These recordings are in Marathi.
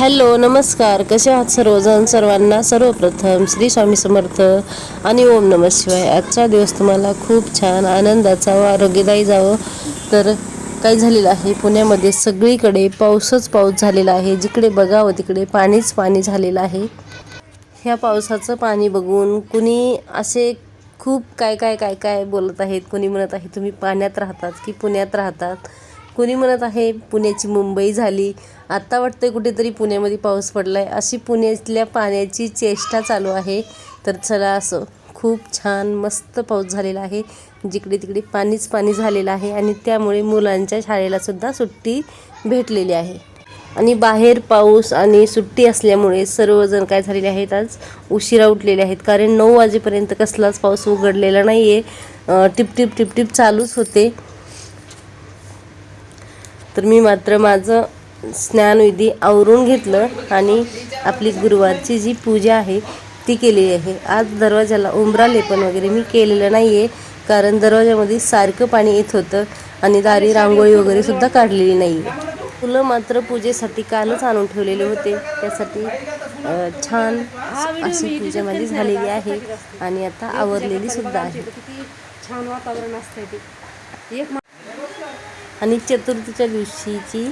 हॅलो नमस्कार. कसे आहात सर्वजण? सर्वांना सर्वप्रथम श्री स्वामी समर्थ आणि ओम नम शिवाय. आजचा दिवस तुम्हाला खूप छान आनंदाचा व आरोग्यदायी जावं. तर काय झालेलं आहे. पुण्यामध्ये सगळीकडे पाऊसच पाऊस झालेला आहे. जिकडे बघावं तिकडे पाणीच पाणी झालेलं आहे. ह्या पावसाचं पाणी बघून कुणी असे खूप काय काय काय काय बोलत आहेत कुणी म्हणत आहे तुम्ही पाण्यात राहतात की पुण्यात राहतात? कुणी म्हणत आहे पुण्याची मुंबई झाली. आत्ता आहे कुठेतरी पुण्यामध्ये पाऊस पडला आहे अशी पुण्यातल्या पाण्याची चेष्टा चालू आहे. तर चला असं खूप छान मस्त पाऊस झालेला आहे. जिकडे तिकडे पाणीच पाणी झालेलं आहे आणि त्यामुळे मुलांच्या शाळेला सुद्धा सुट्टी भेटलेली आहे. आणि बाहेर पाऊस आणि सुट्टी असल्यामुळे सर्वजण काय झालेले आहेत आज? उशिरा उठलेले आहेत. कारण नऊ वाजेपर्यंत कसलाच पाऊस उघडलेला नाही आहे टिपटिप टिपटिप चालूच होते. तर मी मात्र माझं स्नानविधी आवरून घेतलं आणि आपली गुरुवारची जी पूजा आहे ती केलेली आहे. आज दरवाजाला उंबरा लेपन वगैरे मी केलेलं नाही आहे कारण दरवाजामध्ये सारखं पाणी येत होतं आणि दारी रांगोळी वगैरे सुद्धा काढलेली नाही आहे फुलं मात्र पूजेसाठी कालच आणून ठेवलेले होते. त्यासाठी छान अशी पूजा माझी झालेली आहे आणि आता आवरलेली सुद्धा आहे. छान वातावरण असतं ते. एक आणि चतुर्थीच्या दिवशीची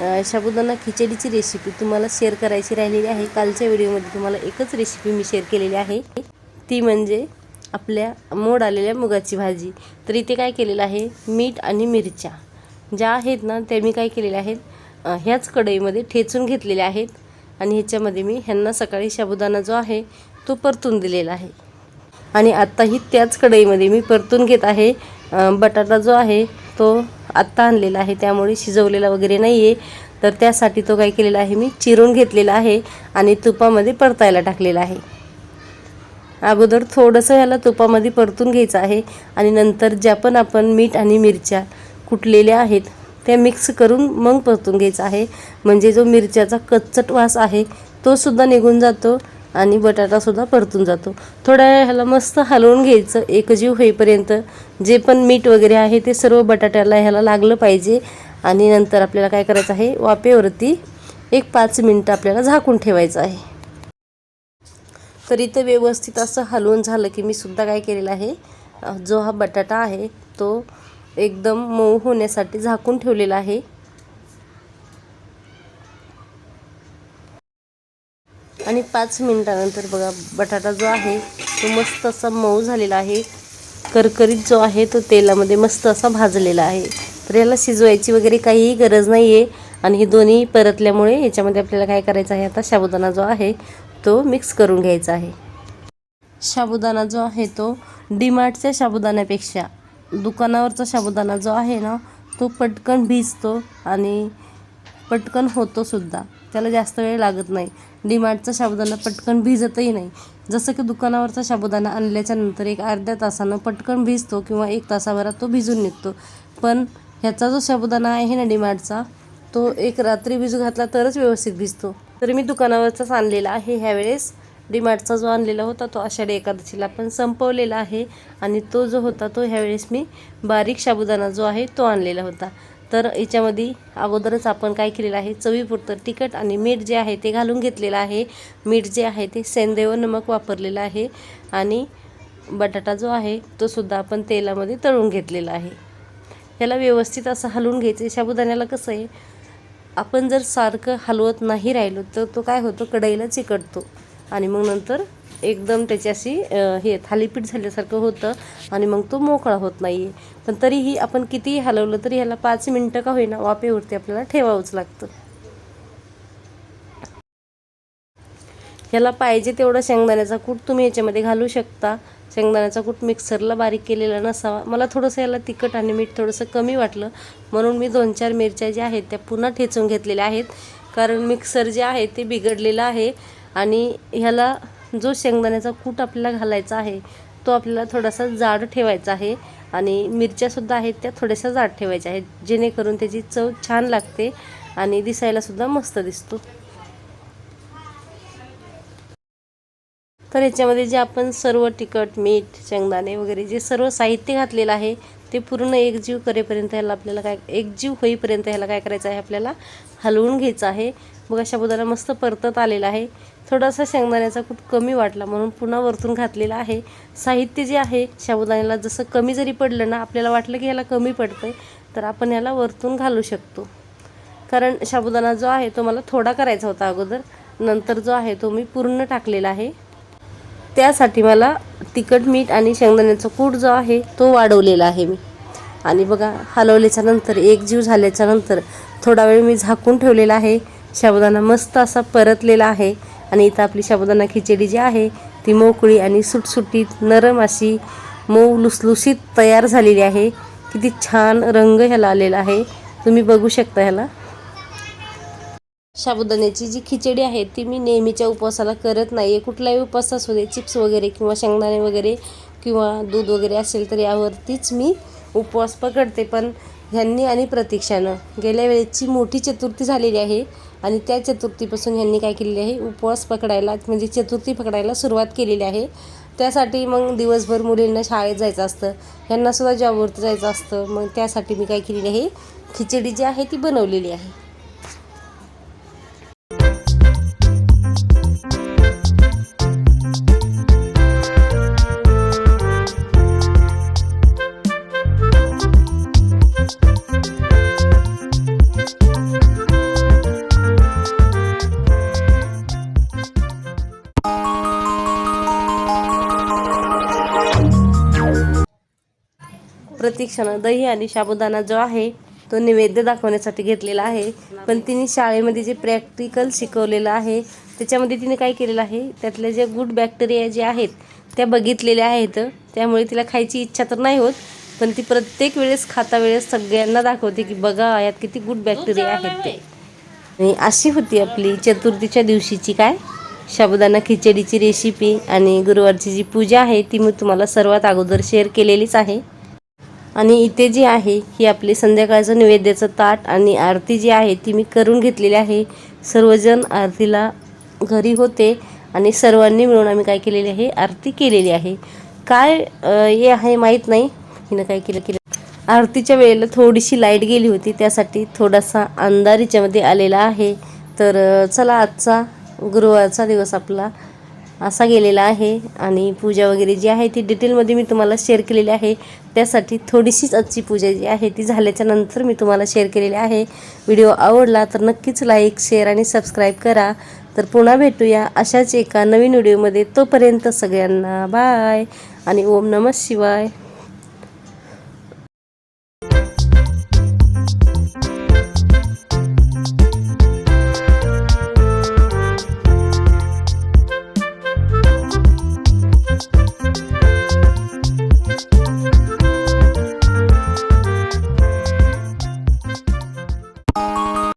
अ, साबुदाणा खिचडीची रेसिपी तुम्हाला शेअर करायची राहिलेली आहे. कालच्या व्हिडिओमध्ये तुम्हाला एकच रेसिपी मी शेअर केलेली आहे. ती म्हणजे आपल्या मोड आलेल्या मुगाची भाजी. तर इथे काय केलेलं आहे? मीठ आणि मिरच्या. ज्या आहेत ना त्या मी काय केलेल्या आहेत? ह्याच कढईमध्ये ठेचून घेतलेल्या आहेत. आणि ह्याच्यामध्ये मी ह्यांना सकाळी साबुदाणा जो आहे तो परतून दिलेला आहे. आणि आत्ताही त्याच कढईमध्ये मी परतून घेत आहे. बटाटा जो आहे तो आत्ता आणलेला आहे त्यामुळे शिजवलेला वगैरे नाही आहे तर त्यासाठी तो काय केलेला आहे मी चिरून घेतलेला आहे आणि तुपामध्ये परतायला टाकलेला आहे. अगोदर थोडंसं ह्याला तुपामध्ये परतून घ्यायचं आहे आणि नंतर ज्या पण आपण मीठ आणि मिरच्या कुटलेल्या आहेत त्या मिक्स करून मग परतून घ्यायचं आहे. म्हणजे जो मिरच्याचा कच्चट वास आहे तो सुद्धा निघून जातो आणि बटाटासुद्धा परतून जातो. थोड्या ह्याला मस्त हलवून घ्यायचं. एकजीव होईपर्यंत जे पण मीठ वगैरे आहे ते सर्व बटाट्याला ह्याला लागलं पाहिजे. आणि नंतर आपल्याला काय करायचं आहे? वाफेवरती एक पाच मिनटं आपल्याला झाकून ठेवायचं आहे. तर इथं व्यवस्थित असं हलवून झालं की मी सुद्धा काय केलेलं आहे? जो हा बटाटा आहे तो एकदम मऊ होण्यासाठी झाकून ठेवलेला आहे. आणि पाच मिनटानंतर बघा बटाटा जो आहे तो मस्त असा मऊ झालेला आहे. करकरीत जो आहे तो तेलामध्ये मस्त असा भाजलेला आहे. तर याला शिजवायची वगैरे काहीही गरज नाही आहे आणि हे दोन्ही परतल्यामुळे याच्यामध्ये आपल्याला काय करायचं आहे आता साबुदाणा जो आहे तो मिक्स करून घ्यायचा आहे. साबुदाणा जो आहे तो डीमार्टच्या साबुदाण्यापेक्षा दुकानावरचा साबुदाणा जो आहे ना तो पटकन भिजतो आणि पटकन होतो सुद्धा. त्याला जास्त वेळ लागत नाही. डीमार्टचा साबुदाणा पटकन भिजतही नाही. जसं की दुकानावरचा साबुदाणा आणल्याच्या नंतर एक अर्ध्या तासानं पटकन भिजतो किंवा एक तासाभरात तो भिजून निघतो. पण ह्याचा जो साबुदाणा आहे ना डीमार्टचा तो एक रात्री भिजू घातला तरच व्यवस्थित भिजतो. तर मी दुकानावरचाच आणलेला आहे. ह्यावेळेस डीमार्टचा जो आणलेला होता तो आषाढी एकादशीला पण संपवलेला आहे. आणि तो जो होता तो ह्यावेळेस मी बारीक साबुदाणा जो आहे तो आणलेला होता. तर याच्यामध्ये अगोदरच आपण काय केलेलं आहे चवीपुरतं तिखट आणि मीठ जे आहे ते घालून घेतलेलं आहे. मीठ जे आहे ते सेंदेव नमक वापरलेलं आहे आणि बटाटा जो आहे तो सुद्धा आपण तेलामध्ये तळून घेतलेला आहे. ह्याला व्यवस्थित असं हलवून घ्यायचं. साबुदाण्याला कसं आहे आपण जर सारखं हलवत नाही राहिलो तर तो काय होतो कढईला चिकटतो आणि मग नंतर एकदम त्याच्याशी हे थालीपीठ झाल्यासारखं होतं आणि मग तो मोकळा होत नाही. आहे पण तरीही आपण कितीही हलवलं तरी ह्याला पाच मिनटं का होईना वाफेवरती आपल्याला ठेवावंच लागतं. ह्याला पाहिजे तेवढं शेंगदाण्याचा कूट तुम्ही याच्यामध्ये घालू शकता. शेंगदाण्याचा कूट मिक्सरला बारीक केलेला नसावा. मला थोडंसं याला तिखट आणि मीठ थोडंसं कमी वाटलं. म्हणून मी दोन चार मिरच्या ज्या आहेत त्या पुन्हा ठेचून घेतलेल्या आहेत. कारण मिक्सर जे आहे ते बिघडलेलं आहे आणि ह्याला जो शेंगदाण्याचा कूट आपल्याला घालायचा आहे तो आपल्याला थोडासा जाड ठेवायचा आहे आणि मिरच्यासुद्धा आहेत त्या थोड्याशा जाड ठेवायच्या आहेत जेणेकरून त्याची चव छान लागते आणि दिसायलासुद्धा मस्त दिसतो. तर याच्यामध्ये जे आपण सर्व तिखट मीठ शेंगदाणे वगैरे जे सर्व साहित्य घातलेलं आहे ते पूर्ण एकजीव करेपर्यंत ह्याला आपल्याला काय एकजीव होईपर्यंत ह्याला काय करायचं आहे? आपल्याला हलवून घ्यायचं आहे. बघा साबुदाणा मस्त परतत आलेला आहे. थोडासा शेंगदाण्याचा खूप कमी वाटला म्हणून पुन्हा वरतून घातलेला आहे. साहित्य जे आहे शाबुदाण्याला जसं कमी जरी पडलं ना आपल्याला वाटलं की ह्याला कमी पडतं आहे तर आपण ह्याला वरतून घालू शकतो. कारण शाबुदाणा जो आहे तो मला थोडा करायचा होता अगोदर. नंतर जो आहे तो मी पूर्ण टाकलेला आहे. त्यासाठी मला तिखट मीठ आणि शेंगदाण्याचा कूट जो आहे तो वाढवलेला आहे मी. आणि बघा हलवल्याच्या नंतर एकजीव झाल्याच्यानंतर थोडा वेळ मी झाकून ठेवलेला आहे. शाबुदाणा मस्त असा परतलेला आहे. आणि इथं आपली शाबुदाणा खिचडी जी आहे ती मोकळी आणि सुटसुटीत नरम अशी मऊ लुसलुसीत तयार झालेली आहे. किती छान रंग ह्याला आलेला आहे. तुम्ही बघू शकता ह्याला. साबुदाण्याची जी खिचडी आहे ती मी नेहमीच्या उपवासाला करत नाही. आहे कुठलाही उपवास असू दे चिप्स वगैरे किंवा शेंगदाणे वगैरे किंवा दूध वगैरे असेल तर यावरतीच मी उपवास पकडते. पण ह्यांनी आणि प्रतीक्षानं गेल्या वेळेची मोठी चतुर्थी झालेली आहे आणि त्या चतुर्थीपासून ह्यांनी काय केलेली आहे उपवास पकडायला म्हणजे चतुर्थी पकडायला सुरुवात केलेली आहे. त्यासाठी मग दिवसभर मुलींना शाळेत जायचं असतं ह्यांनासुद्धा जॉबवरती जायचं असतं. मग त्यासाठी मी काय केलेली आहे खिचडी जी आहे ती बनवलेली आहे. प्रतीक्षानं दही आणि साबुदाणा जो आहे तो नैवेद्य दाखवण्यासाठी घेतलेला आहे. पण तिने शाळेमध्ये जे प्रॅक्टिकल शिकवलेलं आहे त्याच्यामध्ये तिने काय केलेलं आहे? त्यातल्या ज्या गुड बॅक्टेरिया जे आहेत त्या बघितलेल्या आहेत. त्यामुळे तिला खायची इच्छा तर नाही होत पण ती प्रत्येक वेळेस खाता वेळेस सगळ्यांना दाखवते की बघा यात किती गुड बॅक्टेरिया आहेत ते. आणि अशी होती आपली चतुर्थीच्या दिवशीची काय? साबुदाणा खिचडीची रेसिपी आणि गुरुवारची जी पूजा आहे ती मी तुम्हाला सर्वात अगोदर शेअर केलेलीच आहे. आणि इथे जी आहे ही आपली संध्याकाळचं नैवेद्याचं ताट आणि आरती जी आहे ती मी करून घेतलेली आहे. सर्वजण आरतीला घरी होते आणि सर्वांनी मिळून आम्ही काय केलेली आहे आरती केलेली आहे. काय हे आहे माहीत नाही. हिनं काय केलं केलं. आरतीच्या वेळेला थोडीशी लाइट गेली होती त्यासाठी थोडासा अंधार हिच्यामध्ये आलेला आहे. तर चला आजचा गुरुवारचा दिवस आपला असा गेलेला आहे आणि पूजा वगैरे जी आहे ती डिटेलमध्ये मी तुम्हाला शेअर केलेली आहे. त्यासाठी थोडीशीच आजची पूजा जी आहे ती झाल्याच्यानंतर मी तुम्हाला शेअर केलेली आहे. व्हिडिओ आवडला तर नक्कीच लाईक शेअर आणि सबस्क्राईब करा. तर पुन्हा भेटूया अशाच एका नवीन व्हिडिओमध्ये तोपर्यंत सगळ्यांना बाय आणि ओम नमः शिवाय.